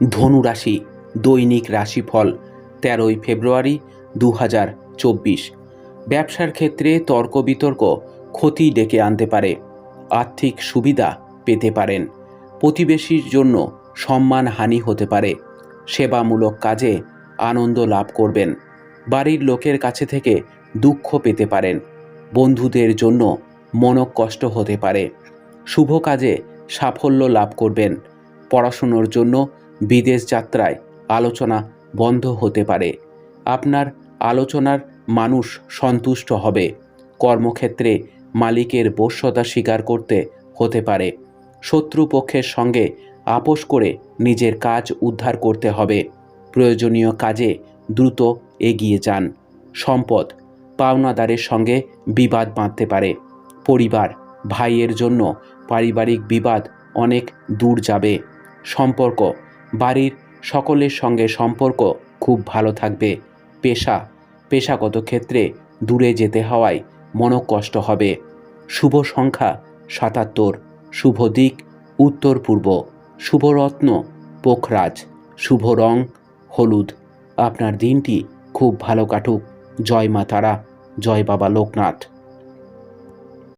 ধনু রাশি দৈনিক রাশিফল, তেরোই ফেব্রুয়ারি দু হাজার চব্বিশ। ব্যবসার ক্ষেত্রে তর্ক বিতর্ক ক্ষতি ডেকে আনতে পারে, আর্থিক সুবিধা পেতে পারেন, প্রতিবেশীর জন্য সম্মান হানি হতে পারে, সেবামূলক কাজে আনন্দ লাভ করবেন, বাড়ির লোকের কাছে থেকে দুঃখ পেতে পারেন, বন্ধুদের জন্য মনকষ্ট হতে পারে, শুভ কাজে সাফল্য লাভ করবেন, পড়াশুনোর জন্য বিদেশ যাত্রায় আলোচনা বন্ধ হতে পারে। আপনার আলোচনার মানুষ সন্তুষ্ট হবে। কর্মক্ষেত্রে মালিকের বশ্যতা স্বীকার করতে হতে পারে। শত্রুপক্ষের সঙ্গে আপোষ করে নিজের কাজ উদ্ধার করতে হবে। প্রয়োজনীয় কাজে দ্রুত এগিয়ে যান। সম্পদ পাওনাদারের সঙ্গে বিবাদ বাঁধতে পারে। পরিবার, ভাইয়ের জন্য পারিবারিক বিবাদ অনেক দূর যাবে। সম্পর্ক বাড়ির সকলের সঙ্গে সম্পর্ক খুব ভালো থাকবে। পেশা, পেশাগত ক্ষেত্রে দূরে যেতে হওয়ায় মনকষ্ট হবে। শুভ সংখ্যা সাতাত্তর, শুভ দিক উত্তর পূর্ব শুভরত্ন পোখরাজ, শুভ রং হলুদ। আপনার দিনটি খুব ভালো কাটুক। জয় মা তারা, জয় বাবা লোকনাথ।